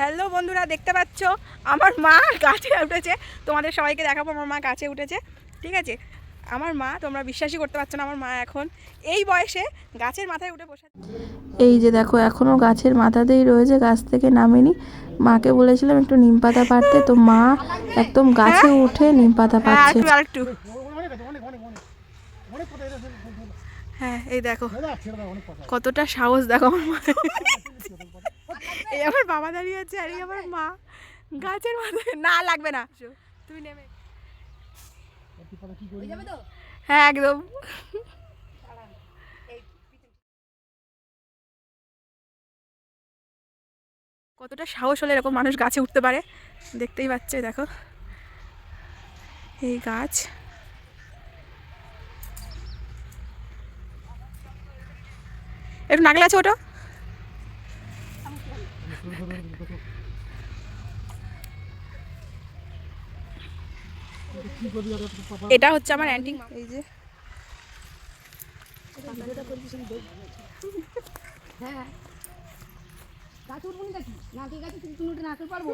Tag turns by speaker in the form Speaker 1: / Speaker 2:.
Speaker 1: Hello বন্ধুরা দেখতে পাচ্ছ? আমার মা গাছে উঠেছে। তোমাদের সবাইকে দেখাবো আমার মা গাছে উঠেছে। ঠিক আছে? আমার মা তোমরা বিশ্বাসই করতে পারছ না আমার মা এখন এই বয়সে গাছের মাথায় উঠে বসে
Speaker 2: এই যে দেখো এখনও গাছের মাথাতেই রয়েছে গাছ থেকে নামেনি। মাকে বলেছিলাম একটু নিম পাতা পাড়তে তো মা একদম গাছে উঠে নিম পাতা
Speaker 1: হ্যাঁ
Speaker 2: পাচ্ছে
Speaker 1: আরেকটু। আরেকটু হ্যাঁ এই দেখো। কতটা সাহস দেখো আমার মা এই আমার বাবা দাঁড়িয়ে আছে আর এই আমার মা। গাছের মাথায় না লাগবে না। তুমি নেমে হ্যাঁ একদম। কতটা সাহস হলে এরকম মানুষ গাছে উঠতে পারে। দেখতেই পাচ্ছে দেখো। এই গাছ। একটু নাগলা আছে ওটা? এটা হচ্ছে আমার অ্যান্টিং এই যে।
Speaker 3: হ্যাঁ গাছ উঠবো নাকি নাকি গাছে তুমি উঠে নাচতে পারব